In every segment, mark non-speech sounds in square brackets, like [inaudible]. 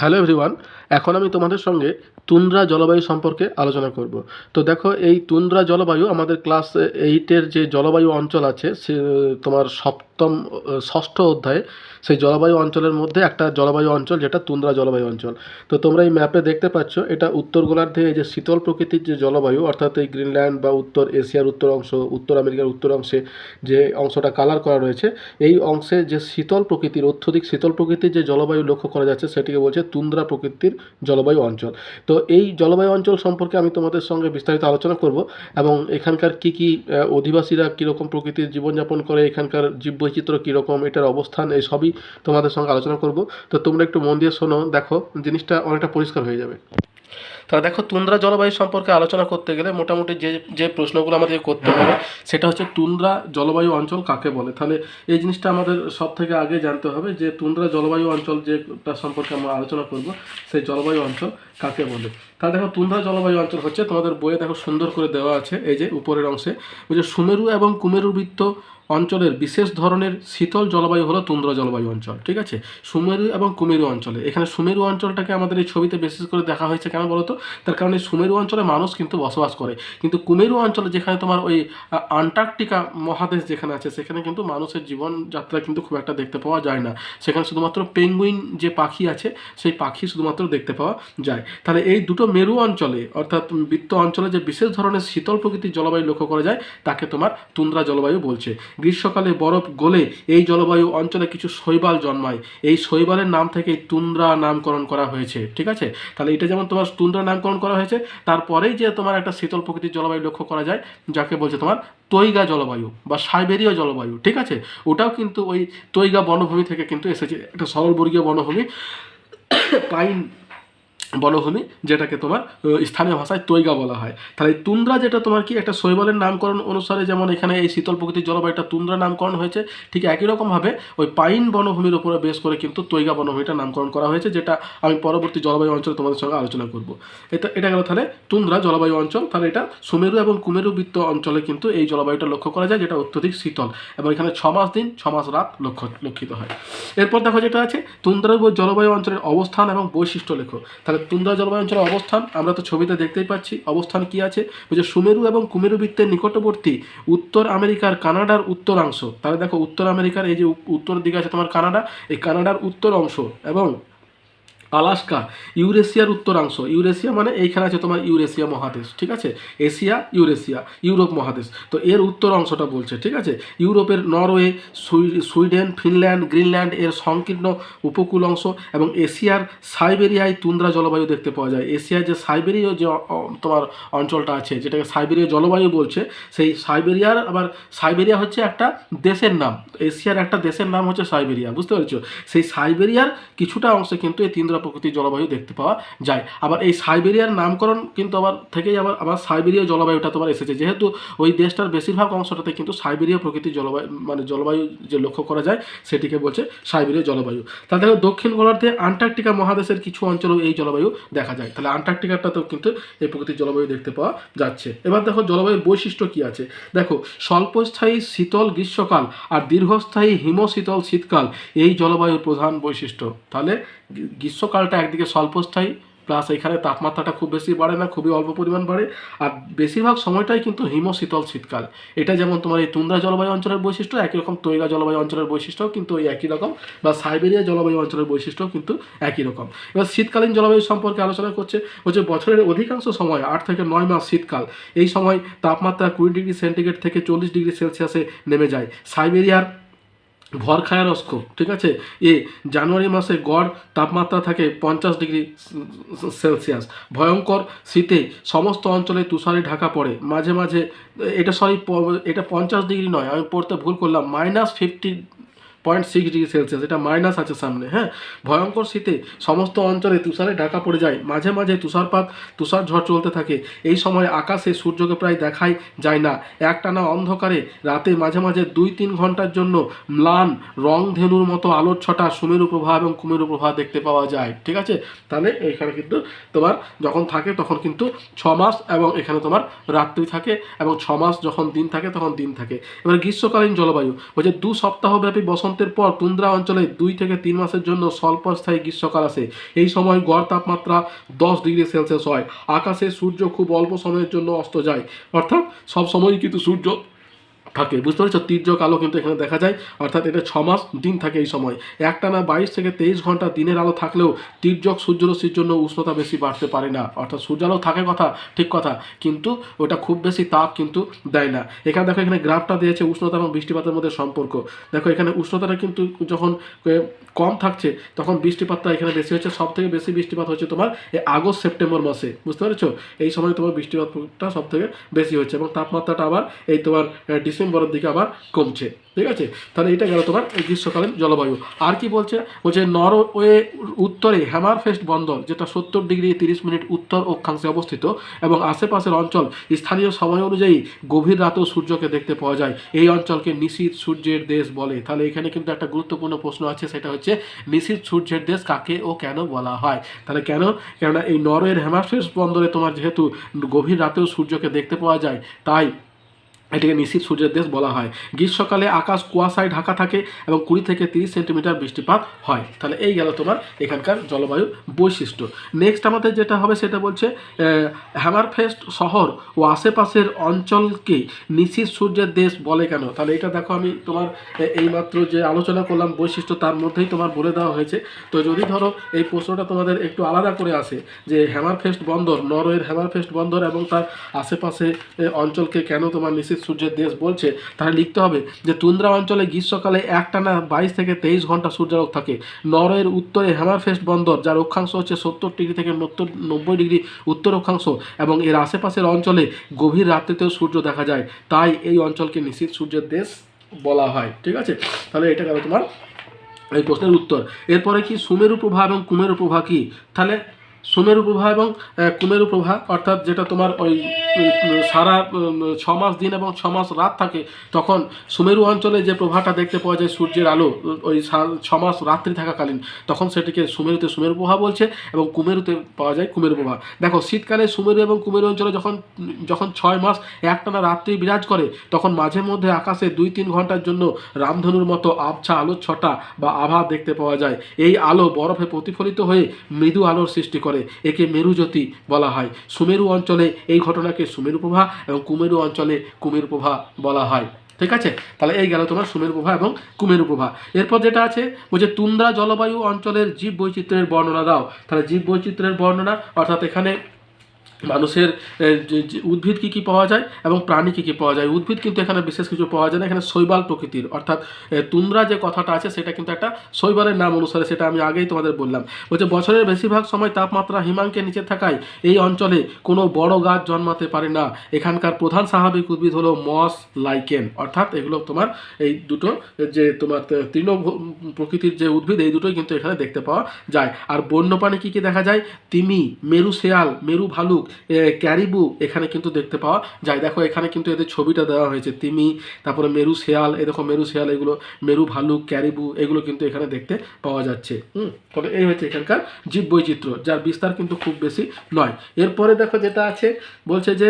Hello everyone, এখন আমি তোমাদের সঙ্গে তুন্দ্রা জলবায়ু সম্পর্কে আলোচনা করব। তো দেখো, এই তুন্দ্রা জলবায়ু আমাদের ক্লাস এইটের যে জলবায়ু অঞ্চল আছে, সে, তোমার সপ্তম, ষষ্ঠ অধ্যায়ে, সেই জলবায়ু অঞ্চলের মধ্যে একটা জলবায়ু অঞ্চল, যেটা তুন্দ্রা জলবায়ু অঞ্চল। তো তোমরা এই ম্যাপে দেখতে পাচ্ছ, এটা উত্তর গোলার্ধে এই যে শীতল প্রকৃতির যে জলবায়ু, অর্থাৎ এই গ্রিনল্যান্ড বা উত্তর এশিয়ার উত্তর অংশ, উত্তর আমেরিকার উত্তর অংশে যে অংশটা কালার করা রয়েছে, এই অংশে যে শীতল প্রকৃতির, অত্যধিক শীতল প্রকৃতির যে জলবায়ু লক্ষ্য করা যাচ্ছে, সেটিকে বলছে তুন্দ্রা প্রকৃতির জলবায়ু অঞ্চল। তো এই জলবায়ু অঞ্চল সম্পর্কে আমি তোমাদের সঙ্গে বিস্তারিত আলোচনা করব এবং এখানকার কি কি অধিবাসীরা কীরকম প্রকৃতির জীবনযাপন করে, এখানকার জীববৈচিত্র্য কীরকম, এটার অবস্থান, এই সবই তোমাদের সঙ্গে আলোচনা করব। তো তোমরা একটু মন দিয়ে শোনো, দেখো, জিনিসটা অনেকটা পরিষ্কার হয়ে যাবে। তাহলে দেখো তুন্দ্রা জলবায়ু সম্পর্কে আলোচনা করতে গেলে মোটামুটি যে যে প্রশ্নগুলো আমাদের করতে হবে, সেটা হচ্ছে তুন্দ্রা জলবায়ু অঞ্চল কাকে বলে? তাহলে এই জিনিসটা আমাদের সব থেকে আগে জানতে হবে যে তুন্দ্রা জলবায়ু অঞ্চল যেটা সম্পর্কে আমরা আলোচনা করব, সেই জলবায়ু অঞ্চল কাকে বলে? তাহলে দেখো তুন্দ্রা জলবায়ু অঞ্চল হচ্ছে তোমাদের বইয়ে দেখো সুন্দর করে দেওয়া আছে, এই যে উপরের অংশে যে সুমেরু এবং কুমেরু বৃত্ত অঞ্চলের বিশেষ ধরনের শীতল জলবায়ু হলো তুন্দ্র জলবায়ু অঞ্চল, ঠিক আছে? সুমেরু এবং কুমেরু অঞ্চলে। এখানে সুমেরু অঞ্চলটাকে আমাদের এই ছবিতে বিশেষ করে দেখা হয়েছে কেন বলতো? তার কারণে সুমেরু অঞ্চলে মানুষ কিন্তু বসবাস করে। কিন্তু কুমেরু অঞ্চলে যেখানে তোমার ওই আন্টার্কটিকা মহাদেশ যেখানে আছে, সেখানে কিন্তু মানুষের জীবনযাত্রা কিন্তু খুব একটা দেখতে পাওয়া যায় না। সেখানে শুধুমাত্র পেঙ্গুইন যে পাখি আছে, সেই পাখি শুধুমাত্র দেখতে পাওয়া যায়। তাহলে এই দুটো মেরু অঞ্চলে, অর্থাৎ বৃত্ত অঞ্চলে যে বিশেষ ধরনের শীতল প্রকৃতির জলবায়ু লক্ষ্য করা যায়, তাকে তোমার তুন্দ্রা জলবায়ু বলছে। গ্রীষ্মকালে বরফ গলে এই জলবায়ু অঞ্চলে কিছু শৈবাল জন্মায়। এই শৈবালের নাম থেকে তুন্দ্রা নামকরণ করা হয়েছে, ঠিক আছে? তাহলে এটা যেমন তোমার তুন্দ্রা নামকরণ করা হয়েছে, তারপরেই যে তোমার একটা শীতল প্রকৃতির জলবায়ু লক্ষ্য করা যায়, যাকে বলছে তোমার তৈগা জলবায়ু বা সাইবেরীয় জলবায়ু, ঠিক আছে? ওটাও কিন্তু ওই তৈগা বনভূমি থেকে কিন্তু এসেছে, একটা সরলবর্গীয় বনভূমি, [coughs] পাইন বনভূমি যেটাকে তোমার স্থানীয় ভাষায় তৈগা বলা হয়। তাহলে তুন্দ্রা যেটা তোমার কি একটা শৈবালের নামকরণ অনুসারে যেমন এখানে এই শীতল প্রকৃতির জলবায়ুটা তুন্দ্রা নামকরণ হয়েছে, ঠিক একই রকমভাবে ওই পাইন বনভূমির উপরে বেশ করে কিন্তু তৈগা বনভূমিটা নামকরণ করা হয়েছে, যেটা আমি পরবর্তী জলবায়ু অঞ্চলে তোমাদের সঙ্গে আলোচনা করব। এটা এটা গেল তাহলে তুন্দ্রা জলবায়ু অঞ্চল। তাহলে এটা সুমেরু এবং কুমেরু বৃত্ত অঞ্চলে কিন্তু এই জলবায়ুটা লক্ষ্য করা যায়, যেটা অত্যধিক শীতল। এবং এখানে ছ মাস দিন, ছ মাস রাত লক্ষ্য, লক্ষিত হয়। এরপর দেখো যেটা আছে তুন্দ্রা জলবায়ু অঞ্চলের অবস্থান এবং বৈশিষ্ট্য লেখো। তাহলে তুন্দ্রা জলবায়ু অঞ্চলের অবস্থান, আমরা তো ছবিতে দেখতেই পাচ্ছি, অবস্থান কি আছে? যে সুমেরু এবং কুমেরু বৃত্তের নিকটবর্তী উত্তর আমেরিকার কানাডার উত্তরাংশ। তাহলে দেখো, উত্তর আমেরিকার এই যে উত্তর দিকে আছে তোমার কানাডা, এই কানাডার উত্তর অংশ এবং আলাস্কা, ইউরেশিয়ার উত্তরাংশ। ইউরেশিয়া মানে এইখানে আছে তোমার ইউরেশিয়া মহাদেশ, ঠিক আছে? এশিয়া, ইউরেশিয়া, ইউরোপ মহাদেশ। তো এর উত্তর অংশটা বলছে, ঠিক আছে? ইউরোপের নরওয়ে সুইডেন, ফিনল্যান্ড, গ্রিনল্যান্ড এর সংকীর্ণ উপকূল অংশ এবং এশিয়ার সাইবেরিয়ায় তুন্দ্রা জলবায়ু দেখতে পাওয়া যায়। এশিয়ার যে সাইবেরীয় যে তোমার অঞ্চলটা আছে, যেটাকে সাইবেরীয় জলবায়ু বলছে, সেই সাইবেরিয়ার আবার সাইবেরিয়া হচ্ছে একটা দেশের নাম। এশিয়ার একটা দেশের নাম হচ্ছে সাইবেরিয়া, বুঝতে পেরেছ? সেই সাইবেরিয়ার কিছুটা অংশে কিন্তু এই তিন্দ্রা প্রকৃতির জলবায়ু দেখতে পাওয়া যায়। আবার এই সাইবেরিয়ার নামকরণ কিন্তু আবার থেকেই আবার আবার সাইবেরীয় জলবায়ুটা তোমার এসেছে। যেহেতু ওই দেশটার বেশিরভাগ অংশটাতে কিন্তু সাইবেরীয় প্রকৃতির জলবায়ু মানে জলবায়ু যে লক্ষ্য করা যায়, সেটিকে বলছে সাইবেরীয় জলবায়ু। তাহলে দেখো, দক্ষিণ গোলার্ধে আন্টার্কটিকা মহাদেশের কিছু অঞ্চলেও এই জলবায়ু দেখা যায়। তাহলে আন্টার্কটিকাটাতেও কিন্তু এই প্রকৃতির জলবায়ু দেখতে পাওয়া যাচ্ছে। এবার দেখো, জলবায়ুর বৈশিষ্ট্য কি আছে? দেখো, স্বল্পস্থায়ী শীতল গ্রীষ্মকাল আর দীর্ঘস্থায়ী হিমশীতল শীতকাল এই জলবায়ুর প্রধান বৈশিষ্ট্য। তাহলে গ্রী- গ্রীষ্মকালটা একদিকে স্বল্পস্থায়ী প্লাস এখানে তাপমাত্রাটা খুব বেশি বাড়ে না, খুবই অল্প পরিমাণ বাড়ে। আর বেশিরভাগ সময়টাই কিন্তু হিমশীতল শীতকাল। এটা যেমন তোমার এই তুন্দ্রা জলবায়ু অঞ্চলের বৈশিষ্ট্য, একই রকম তৈগা জলবায়ু অঞ্চলের বৈশিষ্ট্য কিন্তু ওই একই রকম, বা সাইবেরিয়া জলবায়ু অঞ্চলের বৈশিষ্ট্য কিন্তু একই রকম। এবার শীতকালীন জলবায়ু সম্পর্কে আলোচনা করছে হচ্ছে বছরের অধিকাংশ সময় আট থেকে নয় মাস শীতকাল। এই সময় তাপমাত্রা কুড়ি ডিগ্রি সেন্টিগ্রেড থেকে চল্লিশ ডিগ্রি সেলসিয়াসে নেমে যায়। সাইবেরিয়ার ভরখায়ারস্ক ঠিক আছে? এ জানুয়ারি মাসে গড় তাপমাত্রা থাকে পঞ্চাশ ডিগ্রি সেলসিয়াস। ভয়ঙ্কর শীতে সমস্ত অঞ্চলে তুষারে ঢাকা পড়ে। মাঝে মাঝে, এটা সরি, এটা পঞ্চাশ ডিগ্রি নয়, আমি পড়তে ভুল করলাম minus fifty point six degree Celsius এটা মাইনাস আছে সামনে হ্যাঁ? ভয়ঙ্কর শীতে সমস্ত অঞ্চলে তুষারে ঢাকা পড়ে যায়, মাঝে মাঝে তুষারপাত, তুষার ঝড় চলতে থাকে, এই সময় আকাশে সূর্যকে প্রায় দেখাই যায় না, একটানা অন্ধকারে রাতে মাঝে মাঝে দুই তিন ঘণ্টার জন্য ম্লান রংধেনুর মতো আলোর ছটা সুমেরু প্রভা এবং কুমেরু প্রভা দেখতে পাওয়া যায়, ঠিক আছে? তাহলে এখানে কিন্তু তোমার যখন থাকে তখন কিন্তু ছ মাস এবং এখানে তোমার রাত্রি থাকে এবং ছ মাস যখন দিন থাকে তখন দিন থাকে। এবার গ্রীষ্মকালীন জলবায়ু বলছে দু সপ্তাহব্যাপী বসন্ত হেমন্তের পর তুন্দ্রা অঞ্চলে দুই থেকে তিন মাসের জন্য স্বল্পস্থায়ী গ্রীষ্মকাল আসে। এই সময় গড় তাপমাত্রা দশ ডিগ্রি সেলসিয়াস হয়। আকাশে সূর্য খুব অল্প সময়ের জন্য অস্ত যায়। অর্থাৎ সব সময়ই কিন্তু সূর্য থাকে, বুঝতে পারছ? তীর্যক আলো কিন্তু এখানে দেখা যায়, অর্থাৎ এটা ছ মাস দিন থাকে এই সময়। একটানা বাইশ থেকে তেইশ ঘণ্টা দিনের আলো থাকলেও তীর্যক সূর্যরশ্মির জন্য উষ্ণতা বেশি বাড়তে পারে না। অর্থাৎ সূর্যালো থাকে কথা, ঠিক কথা, কিন্তু ওটা খুব বেশি তাপ কিন্তু দেয় না। এখানে দেখো, এখানে গ্রাফটা দিয়েছে উষ্ণতা এবং বৃষ্টিপাতের মধ্যে সম্পর্ক। দেখো, এখানে উষ্ণতাটা কিন্তু যখন কম থাকছে, তখন বৃষ্টিপাতটা এখানে বেশি হচ্ছে। সব থেকে বেশি বৃষ্টিপাত হচ্ছে তোমার এই আগস্ট সেপ্টেম্বর মাসে, বুঝতে পেরেছ? এই সময় তোমার বৃষ্টিপাতটা সব থেকে বেশি হচ্ছে এবং তাপমাত্রাটা আবার এই তোমার ডিসেম্বরের দিকে আবার কমছে, ঠিক আছে? তাহলে এটা গেল তোমার গ্রীষ্মকালীন জলবায়ু। আর কি বলছে? বলছে নরওয়ে উত্তরে হ্যামারফেস্ট বন্দর, যেটা সত্তর ডিগ্রি তিরিশ মিনিট উত্তর অক্ষাংশে অবস্থিত এবং আশেপাশের অঞ্চল স্থানীয় সময় অনুযায়ী গভীর রাতেও সূর্যকে দেখতে পাওয়া যায়। এই অঞ্চলকে নিশীত সূর্যের দেশ বলে। তাহলে এখানে কিন্তু একটা গুরুত্বপূর্ণ প্রশ্ন আছে, সেটা হচ্ছে নিশীত সূর্যের দেশ কাকে ও কেন বলা হয়? তাহলে কেন? কেননা এই নরওয়ের হ্যামারফেস্ট বন্দরে তোমার যেহেতু গভীর রাতেও সূর্যকে দেখতে পাওয়া যায়, তাই এটিকে নিশ্চিত সূর্যের দেশ বলা হয়। গ্রীষ্মকালে আকাশ কুয়াশায় ঢাকা থাকে এবং কুড়ি থেকে তিরিশ সেন্টিমিটার বৃষ্টিপাত হয়। তাহলে এই গেল তোমার এখানকার জলবায়ু বৈশিষ্ট্য। নেক্সট আমাদের যেটা হবে সেটা বলছে হ্যামারফেস্ট শহর ও আশেপাশের অঞ্চলকে নিশ্চিত সূর্যের দেশ বলে কেন? তাহলে এটা দেখো আমি তোমার এইমাত্র যে আলোচনা করলাম বৈশিষ্ট্য, তার মধ্যেই তোমার বলে দেওয়া হয়েছে। তো যদি ধরো এই প্রশ্নটা তোমাদের একটু আলাদা করে আসে যে হ্যামারফেস্ট বন্দর, নরওয়ের হ্যামারফেস্ট বন্দর এবং তার আশেপাশে অঞ্চলকে কেন তোমার নিশ্চিত সূর্যের দেশ বলছে, তাহলে লিখতে হবে যে তুন্দ্রা অঞ্চলে গ্রীষ্মকালে একটানা বাইশ থেকে তেইশ ঘণ্টা সূর্যালোক থাকে। নরওয়ের উত্তরে হ্যামারফেস্ট বন্দর, যার অক্ষাংশ হচ্ছে সত্তর ডিগ্রি থেকে নত্তর নব্বই ডিগ্রি উত্তর অক্ষাংশ এবং এর আশেপাশের অঞ্চলে গভীর রাত্রিতেও সূর্য দেখা যায়। তাই এই অঞ্চলকে নিশ্চিত সূর্যের দেশ বলা হয়। ঠিক আছে? তাহলে এটা গেল তোমার এই প্রশ্নের উত্তর। এরপরে কি সুমেরু প্রভা এবং কুমেরু প্রভা কি? তাহলে সুমেরু প্রভা এবং কুমেরু প্রভা, অর্থাৎ যেটা তোমার ওই সারা ছ মাস দিন এবং ছ মাস রাত থাকে, তখন সুমেরু অঞ্চলে যে প্রভাটা দেখতে পাওয়া যায় সূর্যের আলো, ওই ছ মাস রাত্রি থাকাকালীন, তখন সেটিকে সুমেরুতে সুমেরু প্রভা বলছে এবং কুমেরুতে পাওয়া যায় কুমেরু প্রভা। দেখো, শীতকালে সুমেরু এবং কুমেরু অঞ্চলে যখন যখন ছয় মাস একটানা রাত্রি বিরাজ করে, তখন মাঝে মধ্যে আকাশে দুই তিন ঘণ্টার জন্য রামধনুর মতো আবছা আলোর ছটা বা আভা দেখতে পাওয়া যায়। এই আলো বরফে প্রতিফলিত হয়ে মৃদু আলোর সৃষ্টি করে। একে মেরুজ্যোতি বলা হয়। সুমেরু অঞ্চলে এই ঘটনাকে সুমেরু প্রভা এবং কুমেরু অঞ্চলে কুমেরু প্রভা বলা হয়। ঠিক আছে? তাহলে এই গেল তোমার সুমেরু প্রভা এবং কুমেরু প্রভা। এরপর যেটা আছে, বলছে তুন্দ্রা জলবায়ু অঞ্চলের জীব বৈচিত্র্যের বর্ণনা দাও। তাহলে জীব বৈচিত্র্যের বর্ণনা, অর্থাৎ এখানে মানুষের উদ্ভিদ কী কী পাওয়া যায় এবং প্রাণী কী কী পাওয়া যায়। উদ্ভিদ কিন্তু এখানে বিশেষ কিছু পাওয়া যায় না, এখানে শৈবাল প্রকৃতির। অর্থাৎ তুন্দ্রা যে কথাটা আছে সেটা কিন্তু একটা শৈবালের নাম অনুসারে সেটা আমি আগেই তোমাদের বললাম। বলছে, বছরের বেশিরভাগ সময় তাপমাত্রা হিমাঙ্কের নিচে থাকায় এই অঞ্চলে কোনো বড় গাছ জন্মাতে পারে না। এখানকার প্রধান স্বাভাবিক উদ্ভিদ হলো মস লাইকেন। অর্থাৎ এগুলো তোমার এই দুটো, যে তোমার তৃণ প্রকৃতির যে উদ্ভিদ, এই দুটোই কিন্তু এখানে দেখতে পাওয়া যায়। আর বন্যপ্রাণী কী কী দেখা যায়? তিমি মেরু শেয়াল মেরু ভালুক ক্যারিবু এখানে কিন্তু দেখতে পাওয়া যায়। দেখো, এখানে কিন্তু এদের ছবিটা দেওয়া হয়েছে। তিমি, তারপরে মেরু শেয়াল, এ দেখো মেরু শেয়াল এগুলো, মেরু ভালুক, ক্যারিবু এগুলো কিন্তু এখানে দেখতে পাওয়া যাচ্ছে। তবে এই হচ্ছে এখানকার জীব বৈচিত্র্য যার বিস্তার কিন্তু খুব বেশি নয়। এরপরে দেখো যেটা আছে, বলছে যে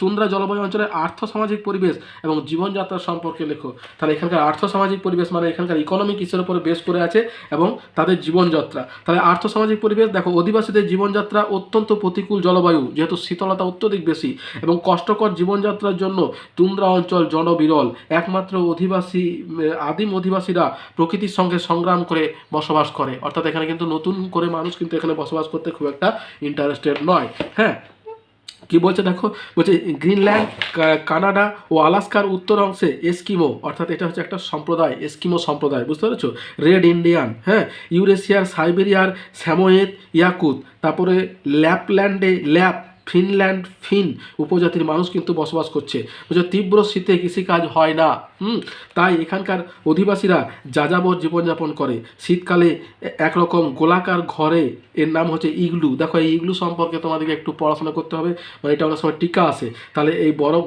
তুন্দ্রা জলবায়ু অঞ্চলের আর্থ সামাজিক পরিবেশ এবং জীবনযাত্রা সম্পর্কে লেখো। তাহলে এখানকার আর্থ সামাজিক পরিবেশ মানে এখানকার ইকোনমি কিসের উপরে বেশ করে আছে এবং তাদের জীবনযাত্রা। তাহলে আর্থ সামাজিক পরিবেশ, দেখো, অধিবাসীদের জীবনযাত্রা অত্যন্ত প্রতিকূল জলবায়ু যেহেতু শীতলতা অত্যধিক বেশি এবং কষ্টকর জীবনযাত্রার জন্য তুন্দ্রা অঞ্চল জনবিরল। একমাত্র অধিবাসী, আদিম অধিবাসীরা প্রকৃতির সঙ্গে সংগ্রাম করে বসবাস করে। অর্থাৎ এখানে কিন্তু নতুন করে মানুষ কিন্তু এখানে বসবাস করতে খুব একটা ইন্টারেস্টেড নয়। হ্যাঁ? কি বলছে দেখো? বলছে গ্রিনল্যান্ড কানাডা ও আলাস্কার উত্তর অংশে এস্কিমো, অর্থাৎ এটা হচ্ছে একটা সম্প্রদায়, এস্কিমো সম্প্রদায়, বুঝতে পেরেছ? রেড ইন্ডিয়ান হ্যাঁ? ইউরেশিয়ার, সাইবেরিয়ার, স্যামোয়েত, ইয়াকুত, তারপরে ল্যাপল্যান্ডে, ল্যাপ ফিনল্যান্ড ফিন উপজাতির মানুষ কিন্তু বসবাস করছে। বুঝছ তীব্র শীতে কৃষিকাজ হয় না। হুম, তাই এখানকার অধিবাসীরা যাযাবর জীবনযাপন করে। শীতকালে একরকম গোলাকার ঘরে, এর নাম হচ্ছে ইগলু। দেখো, এই ইগলু সম্পর্কে তোমাদেরকে একটু পড়াশোনা করতে হবে মানে এটা অনেক সময় টিকা আসে তাহলে এই বরফ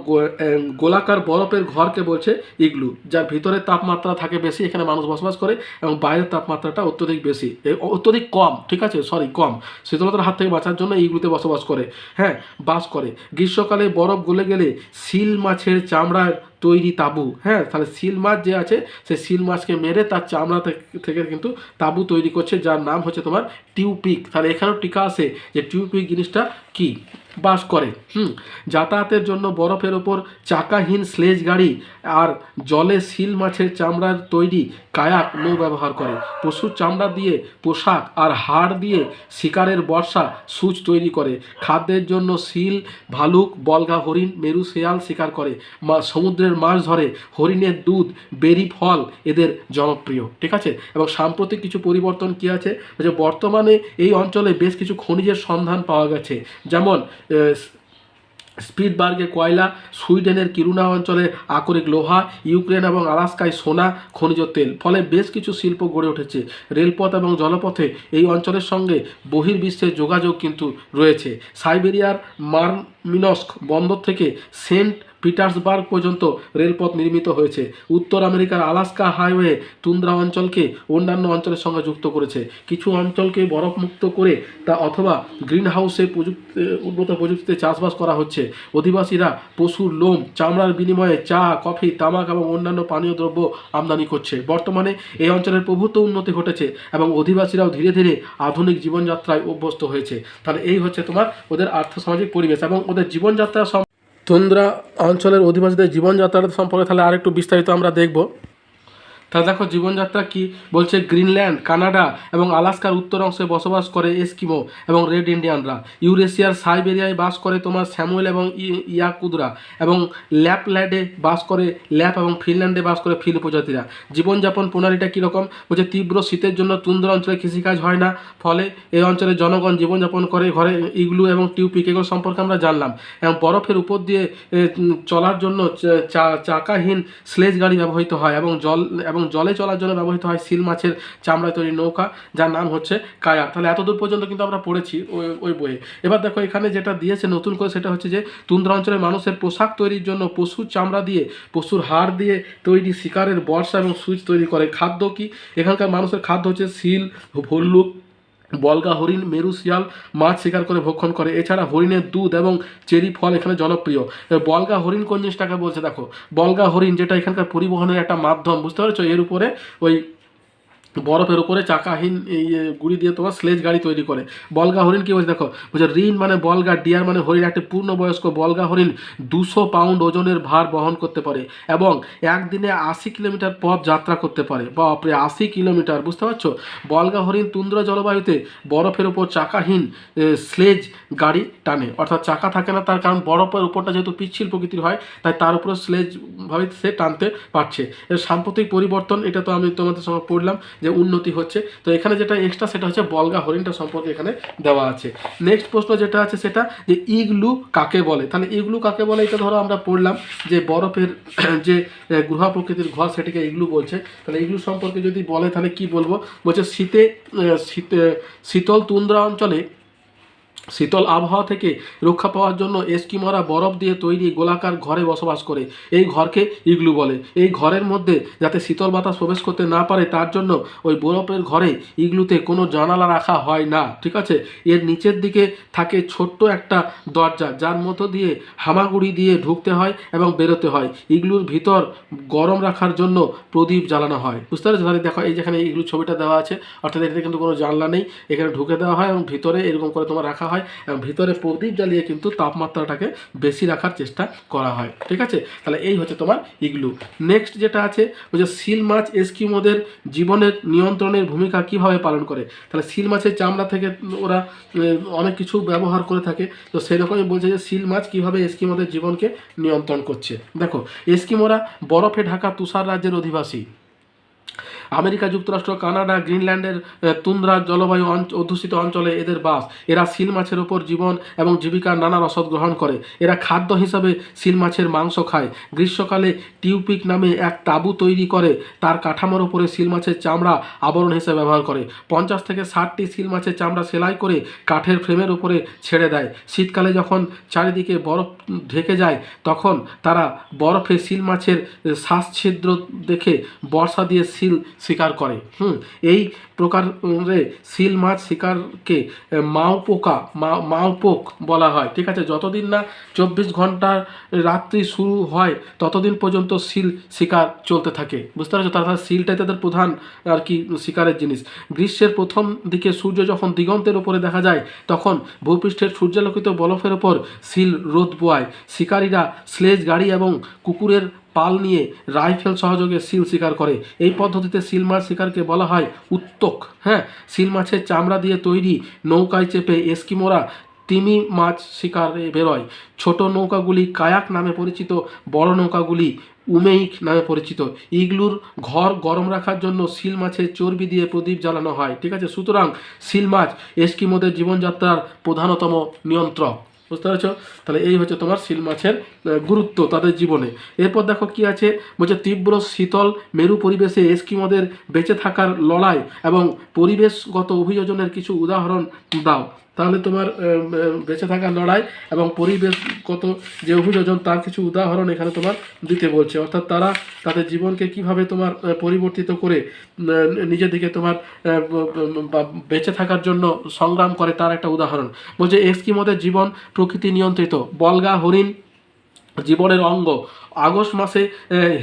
গোলাকার বরফের ঘরকে বলছে ইগলু, যার ভিতরে তাপমাত্রা থাকে বেশি, এখানে মানুষ বসবাস করে, এবং বাইরের তাপমাত্রাটা অত্যধিক বেশি। অত্যধিক কম, ঠিক আছে? সরি, কম। শীতলতার হাত থেকে বাঁচার জন্য ইগলুতে বসবাস করে। হ্যাঁ বাস করে। গ্রীষ্মকালে বরফ গলে গেলে শিল মাছের চামড়ার তৈরি তাঁবু। হ্যাঁ তাহলে শিল মাছ যে আছে সে শিল মাছকে মেরে তার চামড়া থেকে কিন্তু তাঁবু তৈরি করছে, যার নাম হচ্ছে তোমার টিউপিক। তাহলে এখানেও টিকা আছে যে টিউপিক জিনিসটা কি? বাস করে। হুম, যাতায়াতের জন্য বরফের ওপর চাকাহীন স্লেজ গাড়ি আর জলে শিল মাছের চামড়ার তৈরি কায়াক নৌ ব্যবহার করে। পশুর চামড়া দিয়ে পোশাক আর হাড় দিয়ে শিকারের বর্ষা সূচ তৈরি করে। খাদ্যের জন্য শিল, ভালুক, বলগা, হরিণ, মেরু, শেয়াল শিকার করে। মা, সমুদ্রের মাছ ধরে, হরিণের দুধ, বেরি ফল এদের জনপ্রিয়। ঠিক আছে? এবং সাম্প্রতিক কিছু পরিবর্তন কি আছে? যে বর্তমানে এই অঞ্চলে বেশ কিছু খনিজের সন্ধান পাওয়া গেছে। যেমন স্পিডবার্গে কয়লা, সুইডেনের কিরুনা অঞ্চলে আকরিক লোহা, ইউক্রেন এবং আলাস্কায় সোনা, খনিজ তেল। ফলে বেশ কিছু শিল্প গড়ে উঠেছে। রেলপথ এবং জলপথে এই অঞ্চলের সঙ্গে বহির্বিশ্বের যোগাযোগ কিন্তু রয়েছে। সাইবেরিয়ার মার্মিনস্ক বন্দর থেকে সেন্ট পিটার্সবার্গ পর্যন্ত রেলপথ নির্মিত হয়েছে। উত্তর আমেরিকার আলাস্কা হাইওয়ে তুন্দ্রা অঞ্চলকে অন্যান্য অঞ্চলের সঙ্গে যুক্ত করেছে। কিছু অঞ্চলকে বরফমুক্ত করে তা অথবা গ্রিন হাউসে প্রযুক্তি উন্নত প্রযুক্তিতে চাষবাস করা হচ্ছে। অধিবাসীরা পশুর লোম, চামড়ার বিনিময়ে চা, কফি, তামাক এবং অন্যান্য পানীয় দ্রব্য আমদানি করছে। বর্তমানে এই অঞ্চলের প্রভূত উন্নতি ঘটেছে এবং অধিবাসীরাও ধীরে ধীরে আধুনিক জীবনযাত্রায় অভ্যস্ত হয়েছে। তাহলে এই হচ্ছে তোমার ওদের আর্থসামাজিক পরিবেশ এবং ওদের জীবনযাত্রা তুন্দ্রা অঞ্চলের অধিবাসীদের জীবনযাত্রা সম্পর্কে তাহলে আরেকটু বিস্তারিত আমরা দেখব। তাহলে দেখো, জীবনযাত্রা কি? বলছে গ্রিনল্যান্ড, কানাডা এবং আলাস্কার উত্তর অংশে বসবাস করে এস্কিমো এবং রেড ইন্ডিয়ানরা। ইউরেশিয়ার সাইবেরিয়ায় বাস করে তোমার স্যামুয়েল এবং ইয়াকুদরা এবং ল্যাপল্যান্ডে বাস করে ল্যাপ এবং ফিনল্যান্ডে বাস করে ফিল উপজাতিরা জীবনযাপন প্রণালীটা কীরকম বলছে, তীব্র শীতের জন্য তুন্দ্রা অঞ্চলে কৃষিকাজ হয় না, ফলে এই অঞ্চলের জনগণ জীবনযাপন করে ঘরে ইগলু এবং টিউপিক, এগুলো সম্পর্কে আমরা জানলাম। এবং বরফের উপর দিয়ে চলার জন্য চাকাহীন স্লেজ গাড়ি ব্যবহৃত হয় এবং জল এবং জলে চলার জন্য ব্যবহৃত হয় সিল মাছের চামড়ায় তৈরি নৌকা, যার নাম হচ্ছে কায়ার। তাহলে এতদূর পর্যন্ত কিন্তু আমরা পড়েছি ওই ওই বইয়ে। এবার দেখো, এখানে যেটা দিয়েছে নতুন করে সেটা হচ্ছে যে তুন্দ্রা অঞ্চলের মানুষের পোশাক তৈরির জন্য পশুর চামড়া দিয়ে, পশুর হাড় দিয়ে তৈরি শিকারের বর্ষা এবং সুইচ তৈরি করে। খাদ্য কি? এখানকার মানুষের খাদ্য হচ্ছে সিল ভল্লুক বলগা হরিণ মেরু শিয়াল মাছ শিকার করে ভক্ষণ করে। এছাড়া হরিণের দুধ এবং চেরি ফল এখানে জনপ্রিয়। বলগা হরিণ কোন জিনিসটাকে বলছে? দেখো, বলগা হরিণ যেটা এখানকার পরিবহনের একটা মাধ্যম, বুঝতে পারছ? এর উপরে ওই বরফের উপরে চাকাহীন এই গুড়ি দিয়ে তোমার স্লেজ গাড়ি তৈরি করে। বলগা হরিণ কী বলছে দেখো? বলছে রিন মানে বলগা, ডিয়ার মানে হরিণ, একটি পূর্ণবয়স্ক বলগা হরিণ দুশো পাউন্ড ওজনের ভার বহন করতে পারে এবং একদিনে আশি কিলোমিটার পথ যাত্রা করতে পারে। বাপরে, আশি কিলোমিটার, বুঝতে পারছ? বলগা হরিণ তুন্দ্র জলবায়ুতে বরফের উপর চাকাহীন স্লেজ গাড়ি টানে। অর্থাৎ চাকা থাকে না তার কারণ বরফের উপরটা যেহেতু পিচ্ছিল প্রকৃতির হয়, তাই তার উপরে স্লেজভাবে সে টানতে পারছে। সাম্প্রতিক পরিবর্তন, এটা তো আমি তোমাদের সঙ্গে পড়লাম যে উন্নতি হচ্ছে। তো এখানে যেটা এক্সট্রা সেটা হচ্ছে বলগা হরিণটা সম্পর্কে এখানে দেওয়া আছে। নেক্সট প্রশ্ন যেটা আছে সেটা যে ইগলু কাকে বলে? তাহলে ইগলু কাকে বলে? এটা ধরো আমরা পড়লাম যে বরফের [clears throat] যে গুহা প্রকৃতির ঘর সেটিকে ইগলু বলছে। তাহলে ইগলু সম্পর্কে যদি বলে তাহলে কি বলব? বলছে শীতে শীতে, শীতল তুন্দ্রা অঞ্চলে শীতল আবহাওয়া থেকে রক্ষা পাওয়ার জন্য এস্কিমোরা বরফ দিয়ে তৈরি গোলাকার ঘরে বসবাস করে। এই ঘরকে ইগলু বলে। এই ঘরের মধ্যে যাতে শীতল বাতাস প্রবেশ করতে না পারে, তার জন্য ওই বরফের ঘরে ইগলুতে কোনো জানালা রাখা হয় না, ঠিক আছে? এর নিচের দিকে থাকে ছোট্ট একটা দরজা, যার মধ্য দিয়ে হামাগুড়ি দিয়ে ঢুকতে হয় এবং বেরোতে হয়। ইগলুর ভিতর গরম রাখার জন্য প্রদীপ জ্বালানো হয়। বুঝতে পারছ? তাহলে দেখো, এই যেখানে ইগলু ছবিটা দেওয়া আছে, অর্থাৎ এটাতে কিন্তু কোনো জানলা নেই। এখানে ঢুকে দেওয়া হয় এবং ভিতরে এরকম করে তোমার রাখা হয় এবং ভিতরে প্রদীপ জ্বালিয়ে কিন্তু তাপমাত্রাটাকে বেশি রাখার চেষ্টা করা হয়। ঠিক আছে? তাহলে এই হচ্ছে তোমার ইগলু। নেক্সট যেটা আছে যে সিল মাছ এস্কিমোদের জীবনের নিয়ন্ত্রণের ভূমিকা কীভাবে পালন করে? তাহলে সিল মাছের চামড়া থেকে ওরা অনেক কিছু ব্যবহার করে থাকে। তো সেরকমই বলছে যে সিল মাছ কীভাবে এস্কিমোদের জীবনকে নিয়ন্ত্রণ করছে। দেখো, এস্কিমোরা বরফে ঢাকা তুষার রাজ্যের অধিবাসী। আমেরিকা, যুক্তরাষ্ট্র, কানাডা, গ্রিনল্যান্ডের তুন্দ্রা জলবায়ু অধ্যুষিত অঞ্চলে এদের বাস। এরা সিল মাছের ওপর জীবন এবং জীবিকার নানা রসদ গ্রহণ করে। এরা খাদ্য হিসাবে সিল মাছের মাংস খায়। গ্রীষ্মকালে টিউপিক নামে এক তাঁবু তৈরি করে। তার কাঠামোর উপরে সিল মাছের চামড়া আবরণ হিসেবে ব্যবহার করে। পঞ্চাশ থেকে ষাটটি সিল মাছের চামড়া সেলাই করে কাঠের ফ্রেমের উপরে ছেড়ে দেয়। শীতকালে যখন চারিদিকে বরফ ঢেকে যায়, তখন তারা বরফে সিল মাছের শ্বাসছিদ্র দেখে বর্ষা দিয়ে সিল শিকার করে। হুম, এই প্রকারে সিল মাছ শিকারকে মাও পোকা মা, মাওপোক বলা হয়। ঠিক আছে, যতদিন না চব্বিশ ঘণ্টার রাত্রি শুরু হয়, ততদিন পর্যন্ত সিল শিকার চলতে থাকে। বুঝতে পারছ? তাছাড়া সিলটাই তাদের প্রধান আর কি শিকারের জিনিস। গ্রীষ্মের প্রথম দিকে সূর্য যখন দিগন্তের উপরে দেখা যায়, তখন ভূপৃষ্ঠের সূর্যালোকিত বরফের ওপর সিল রোদ বোয়ায়। শিকারীরা স্লেজ গাড়ি এবং কুকুরের পাল নিয়ে রাইফেল সহযোগে সিল শিকার করে। এই পদ্ধতিতে সিল মাছ শিকারকে বলা হয় উত্তক। হ্যাঁ সিল মাছের চামড়া দিয়ে তৈরি নৌকায় চেপে এস্কিমোরা তিমি মাছ শিকারে বেরোয়। ছোট নৌকাগুলি কায়াক নামে পরিচিত, বড় নৌকাগুলি উমেইক নামে পরিচিত। ইগলুর ঘর গরম রাখার জন্য সিল মাছের চর্বি দিয়ে প্রদীপ জ্বালানো হয়। ঠিক আছে? সুতরাং সিল মাছ এস্কিমোদের জীবনযাত্রার প্রধানতম নিয়ন্ত্রক। বুঝতে পারছ? তাহলে এই হচ্ছে তোমার শিল মাছের গুরুত্ব তাদের জীবনে। এরপর দেখো কি আছে? বলছে, তীব্র শীতল মেরু পরিবেশে এস্কিমোদের বেঁচে থাকার লড়াই এবং পরিবেশগত অভিযোজনের কিছু উদাহরণ দাও। তাহলে তোমার বেঁচে থাকার লড়াই এবং পরিবেশগত যে অভিযোজন তার কিছু উদাহরণ এখানে তোমার দিতে বলছে। অর্থাৎ তারা তাদের জীবনকে কীভাবে তোমার পরিবর্তিত করে আহ, নিজের দিকে তোমার বেঁচে থাকার জন্য সংগ্রাম করে তার একটা উদাহরণ। বলছে এস্কিমোদের জীবন প্রকৃতি নিয়ন্ত্রিত। বলগা হরিণ জীবনের অঙ্গ। আগস্ট মাসে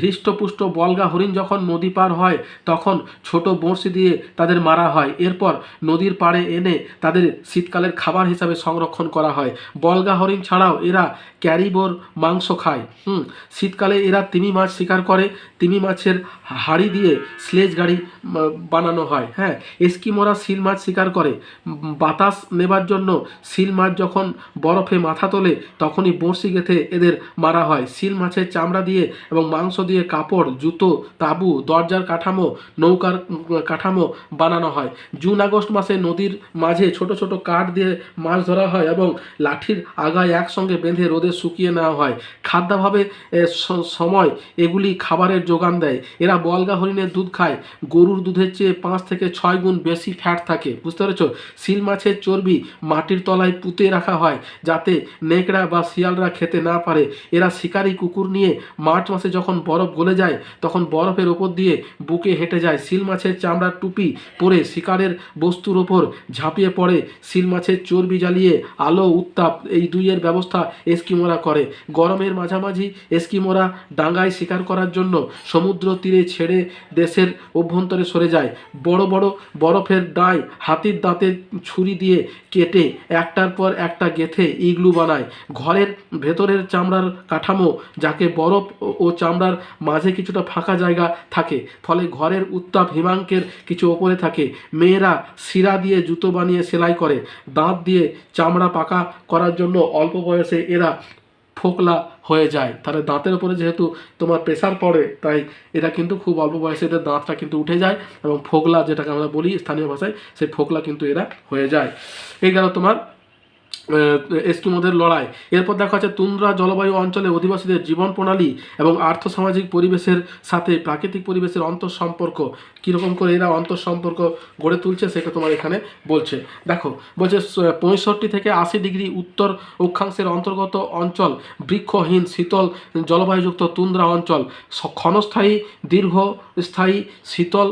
হৃষ্টপুষ্ট বলগা হরিণ যখন নদী পার হয়, তখন ছোট বড়শি দিয়ে তাদের মারা হয়। এরপর নদীর পাড়ে এনে তাদের শীতকালের খাবার হিসাবে সংরক্ষণ করা হয়। বলগা হরিণ ছাড়াও এরা ক্যারিবোর মাংস খায়। হুম, শীতকালে এরা তিমি মাছ শিকার করে। তিমি মাছের হাড়ি দিয়ে স্লেজ গাড়ি বানানো হয়। হ্যাঁ এস্কিমোরা শিল মাছ শিকার করে। বাতাস নেবার জন্য শিল মাছ যখন বরফে মাথা তোলে, তখনই বড়শি গেঁথে এদের মারা হয়। শিল মাছের চামড়া দিয়ে এবং মাংস দিয়ে কাপড়, জুতো, তাঁবু, দরজার কাঠামো, নৌকার কাঠামো বানানো হয়। জুন আগস্ট মাসে নদীর মাঝে ছোট ছোট কাঠ দিয়ে মাছ ধরা হয় এবং লাঠির আগায় একসঙ্গে বেঁধে রোদে শুকিয়ে নেওয়া হয়। খাদ্যাভাবে সময় এগুলি খাবারের যোগান দেয়। এরা বলগা হরিণের দুধ খায়। গরুর দুধের চেয়ে পাঁচ থেকে ছয় গুণ বেশি ফ্যাট থাকে। বুঝতে পেরেছ? শিল মাছের চর্বি মাটির তলায় পুঁতে রাখা হয় যাতে নেকড়া বা শিয়ালরা খেতে না পারে। এরা শিকারি কুকুর নিয়ে মার্চ মাসে যখন বরফ গলে যায়, তখন বরফের ওপর দিয়ে বুকে হেঁটে যায় শিল মাছের চামড়ার টুপি পরে শিকারের বস্তুর ওপর ঝাঁপিয়ে পড়ে, শিল মাছের চর্বি জ্বালিয়ে আলো, উত্তাপ এই দুইয়ের ব্যবস্থা এস্কিমোরা করে। গরমের মাঝামাঝি এস্কিমোরা ডাঙ্গায় শিকার করার জন্য সমুদ্র তীরে ছেড়ে দেশের অভ্যন্তরে সরে যায়। বড় বড় বরফের ডাই হাতির দাঁতের ছুরি দিয়ে কেটে একটার পর একটা গেথে ইগলু বানায়। ঘরের ভেতরের চামড়ার কাঠামো যাকে বরফ ও- চামড়ার মাঝে কিছুটা ফাঁকা জায়গা থাকে। ফলে ঘরের উত্তাপ হিমাঙ্কের কিছু ওপরে থাকে। মেয়েরা শিরা দিয়ে জুতো বানিয়ে সেলাই করে। দাঁত দিয়ে চামড়া পাকা করার জন্য অল্প বয়সে এরা ফোকলা হয়ে যায়। তাহলে দাঁতের উপরে যেহেতু তোমার প্রেসার পড়ে, তাই এরা কিন্তু খুব অল্প বয়সে এদের দাঁতটা কিন্তু উঠে যায় এবং ফোকলা যেটাকে আমরা বলি স্থানীয় ভাষায়, সেই ফোকলা কিন্তু এরা হয়ে যায়। এই গেল তোমার এস্কিমোদের লড়াই। এরপর দেখা যাচ্ছে তুন্দ্রা জলবায়ু অঞ্চলে অধিবাসীদের জীবন প্রণালী এবং আর্থসামাজিক পরিবেশের সাথে প্রাকৃতিক পরিবেশের অন্তঃসম্পর্ক। কীরকম করে এরা অন্তঃসম্পর্ক গড়ে তুলছে সেটা তোমার এখানে বলছে। দেখো, বলছে পঁয়ষট্টি থেকে আশি ডিগ্রি উত্তর অক্ষাংশের অন্তর্গত অঞ্চল বৃক্ষহীন, শীতল, জলবায়ুযুক্ত তুন্দ্রা অঞ্চল। ক্ষণস্থায়ী, দীর্ঘস্থায়ী, শীতল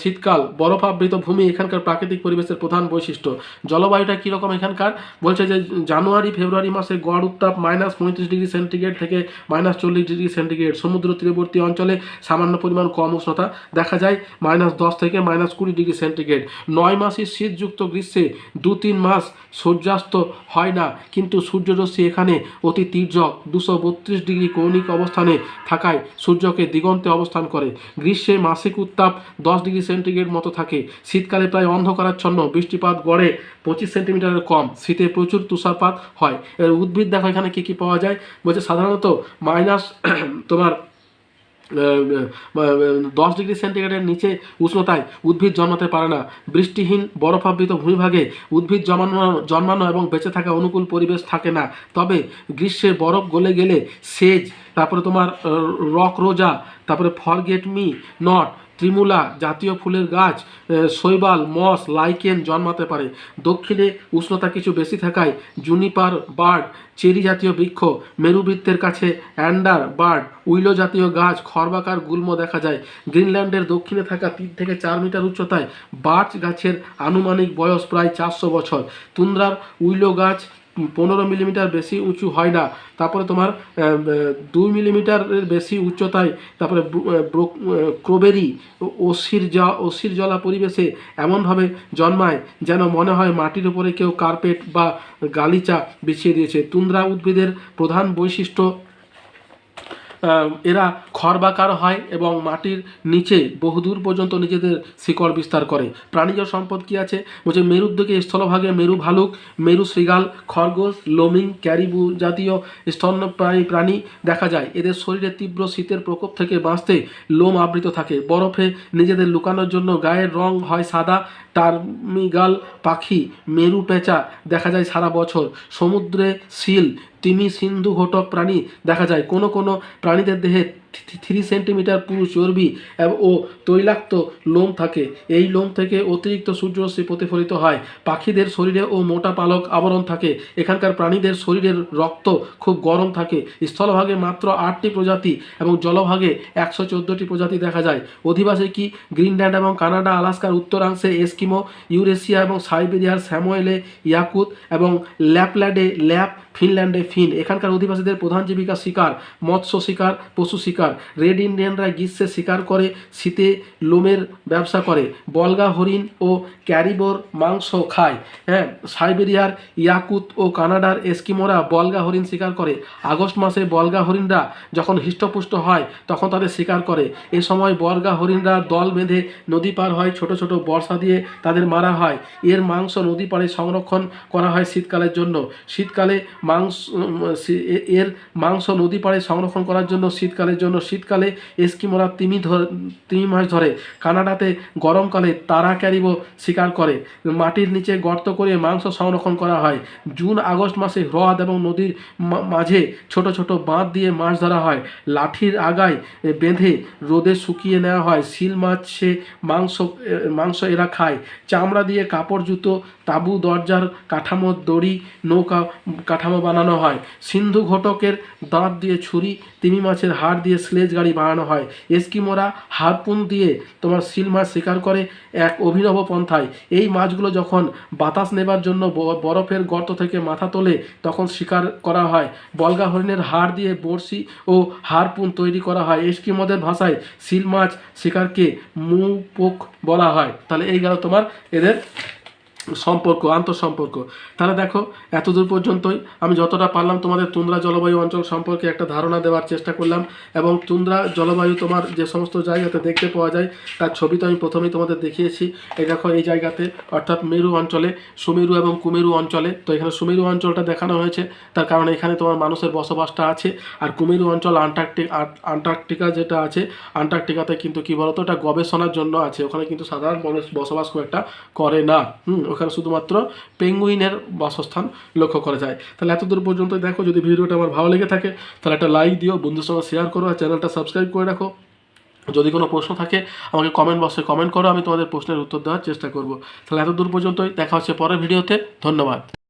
শীতকাল, বরফাবৃত ভূমি এখানকার প্রাকৃতিক পরিবেশের প্রধান বৈশিষ্ট্য। জলবায়ুটা কীরকম এখানকার? বলছে যে জানুয়ারি, ফেব্রুয়ারি মাসে গড় উত্তাপ মাইনাস পঁয়ত্রিশ ডিগ্রি সেন্টিগ্রেড থেকে মাইনাস চল্লিশ ডিগ্রি সেন্টিগ্রেড। সমুদ্র তীরবর্তী অঞ্চলে সামান্য পরিমাণ কম উষ্ণতা দেখা যায়, মাইনাস দশ থেকে মাইনাস কুড়ি ডিগ্রি সেন্টিগ্রেড। নয় মাসই শীতযুক্ত গ্রীষ্মে দু তিন মাস সূর্যাস্ত হয় না, কিন্তু সূর্যরশ্মি এখানে অতি তীর্যক। দুশো বত্রিশ ডিগ্রি কৌণিক অবস্থানে থাকায় সূর্যকে দিগন্তে অবস্থান করে। গ্রীষ্মে মাসিক উত্তাপ দশ ডিগ্রি সেন্টিগ্রেড মতো থাকে। শীতকালে প্রায় অন্ধকারাচ্ছন্ন, বৃষ্টিপাত গড়ে পঁচিশ সেন্টিমিটারের কম। শীতে প্রচুর তুষারপাত হয়। এর উদ্ভিদ দেখো এখানে কী কী পাওয়া যায়? বলছে সাধারণত মাইনাস [coughs] তোমার দশ ডিগ্রি সেন্টিগ্রেডের নিচে উষ্ণতায় উদ্ভিদ জন্মাতে পারে না। বৃষ্টিহীন বরফাবৃত ভূমিভাগে উদ্ভিদ জন্মানো জন্মানো এবং বেঁচে থাকা অনুকূল পরিবেশ থাকে না। তবে গ্রীষ্মে বরফ গলে গেলে সেজ, তারপরে তোমার রক রোজা, তারপরে ফরগেট মি নট ত্রিমূলা জাতীয় ফুলের গাছ শৈবাল, মস, লাইকেন জন্মাতে পারে। দক্ষিণে উষ্ণতা কিছু বেশি থাকায় জুনিপার বার্ড, চেরি জাতীয় বৃক্ষ, মেরুবৃত্তের কাছে অ্যান্ডার বার্ড, উইলো জাতীয় গাছ খর্বাকার গুল্ম দেখা যায়। গ্রিনল্যান্ডের দক্ষিণে থাকা তিন থেকে চার মিটার উচ্চতায় বার্চ গাছের আনুমানিক বয়স প্রায় চারশো বছর। তুন্দ্রার উইলো গাছ পনেরো মিলিমিটার বেশি উঁচু হয় না। তারপরে তোমার দুই মিলিমিটারের বেশি উচ্চতায়, তারপরে ক্রোবেরি অসির জ, অসির জলা পরিবেশে এমনভাবে জন্মায় যেন মনে হয় মাটির উপরে কেউ কার্পেট বা গালিচা বিছিয়ে দিয়েছে। তুন্দ্রা উদ্ভিদের প্রধান বৈশিষ্ট্য এরা খর্বাকার হয় এবং মাটির নিচে বহুদূর পর্যন্ত নিজেদের শিকড় বিস্তার করে। প্রাণীজ সম্পদ কি আছে? বলছে মেরুদ্যোগে স্থলভাগে মেরু ভালুক, মেরু শৃগাল, খরগোশ, লোমিং, ক্যারিবু জাতীয় স্তন্যপ্রাণী প্রাণী দেখা যায়। এদের শরীরে তীব্র শীতের প্রকোপ থেকে বাঁচতে লোম আবৃত থাকে। বরফে নিজেদের লুকানোর জন্য গায়ের রং হয় সাদা টার্মিগাল পাখি মেরু পেঁচা দেখা যায় সারা বছর। সমুদ্রে সিল তিমি সিন্ধু ঘটক প্রাণী দেখা যায়। কোনো কোনো প্রাণীদের দেহে থ্রি সেন্টিমিটার পুরু চর্বি ও তৈলাক্ত লোম থাকে। এই লোম থেকে অতিরিক্ত সূর্যরশ্মি প্রতিফলিত হয়। পাখিদের শরীরে ও মোটা পালক আবরণ থাকে। এখানকার প্রাণীদের শরীরের রক্ত খুব গরম থাকে। স্থলভাগে মাত্র আটটি প্রজাতি এবং জলভাগে একশো চোদ্দোটি প্রজাতি দেখা যায়। অধিবাসী কি গ্রিনল্যান্ড এবং কানাডা, আলাস্কার উত্তরাংশে এস্কিমো, ইউরেশিয়া এবং সাইবেরিয়ার স্যামোয়েলে, ইয়াকুত এবং ল্যাপল্যান্ডে ল্যাপ ফিনল্যান্ডে ফিন। এখানকার অধিবাসীদের প্রধান জীবিকা শিকার, মৎস্য শিকার, পশু শিকার। রেড ইন্ডিয়ানরা গ্রীষ্মে শিকার করে, শীতে লোমের ব্যবসা করে। বলগা হরিণ ও ক্যারিবোর মাংস খায়। হ্যাঁ সাইবেরিয়ার ইয়াকুত ও কানাডার এস্কিমোরা বলগা হরিণ শিকার করে। আগস্ট মাসে বলগা হরিণরা যখন হৃষ্টপুষ্ট হয়, তখন তাদের শিকার করে। এ সময় বলগা হরিণরা দল বেঁধে নদী পার হয়, ছোট ছোট বর্ষা দিয়ে তাদের মারা হয়। এর মাংস নদী পাড়ে সংরক্ষণ করা হয় শীতকালের জন্য। শীতকালে মাংস এর মাংস নদী পাড়ে সংরক্ষণ করার জন্য শীতকালের জন্য, শীতকালে এস্কিমোরা তিমি ধরে, তিমি মাছ ধরে। কানাডাতে গরমকালে তারা ক্যারিবো শিকার করে। মাটির নিচে গর্ত করে মাংস সংরক্ষণ করা হয়। জুন, আগস্ট মাসে হ্রদ এবং নদীর মাঝে ছোট ছোট বাঁধ দিয়ে মাছ ধরা হয়। লাঠির আগায় বেঁধে রোদে শুকিয়ে নেওয়া হয়। শিল মাছে মাংস মাংস এরা খায়। চামড়া দিয়ে কাপড়, জুতো, তাঁবু, দরজার কাঠামো, দড়ি, নৌকা, কাঠামো বানানো হয়। সিন্ধু ঘটকের দাঁত দিয়ে ছুরি, তিমি মাছের হাড় দিয়ে স্লেজ গাড়ি বানানো হয়। এস্কিমোরা হারপুন দিয়ে তোমার সিল মাছ শিকার করে এক অভিনব পন্থায়। এই মাছগুলো যখন বাতাস নেবার জন্য বরফের গর্ত থেকে মাথা তোলে, তখন শিকার করা হয়। বলগা হরিণের হাড় দিয়ে বড়শি ও হারপুন তৈরি করা হয়। এস্কিমোদের ভাষায় সিল মাছ শিকারকে মুপোক বলা হয়। তাহলে এই গেল তোমার এদের সম্পর্ক, আন্তঃসম্পর্ক। তাহলে দেখো, এতদূর পর্যন্তই আমি যতটা পারলাম তোমাদের তুন্দ্রা জলবায়ু অঞ্চল সম্পর্কে একটা ধারণা দেওয়ার চেষ্টা করলাম এবং তুন্দ্রা জলবায়ু তোমার যে সমস্ত জায়গাতে দেখতে পাওয়া যায়, তার ছবি তো আমি প্রথমেই তোমাদের দেখিয়েছি। এই দেখো, এই জায়গাতে, অর্থাৎ মেরু অঞ্চলে, সুমেরু এবং কুমেরু অঞ্চলে, তো এখানে সুমেরু অঞ্চলটা দেখানো হয়েছে, তার কারণ এখানে তোমার মানুষের বসবাসটা আছে। আর কুমেরু অঞ্চল আন্টার্কটিক আন্টার্কটিকা যেটা আছে, আন্টার্কটিকাতে কিন্তু কী বলতো, ওটা গবেষণার জন্য আছে। ওখানে কিন্তু সাধারণ মানুষ বসবাস খুব একটা করে না। হুম ওখানে শুধুমাত্র পেঙ্গুইনের বাসস্থান লক্ষ্য করা যায়। তাহলে এতদূর পর্যন্ত দেখো, যদি ভিডিওটা আমার ভালো লেগে থাকে, তাহলে একটা লাইক দিও, বন্ধুর সঙ্গে শেয়ার করো, আর চ্যানেলটা সাবস্ক্রাইব করে রাখো। যদি কোনো প্রশ্ন থাকে, আমাকে কমেন্ট বক্সে কমেন্ট করো, আমি তোমাদের প্রশ্নের উত্তর দেওয়ার চেষ্টা করব। তাহলে এতদূর পর্যন্তই, দেখা হচ্ছে পরের ভিডিওতে, ধন্যবাদ।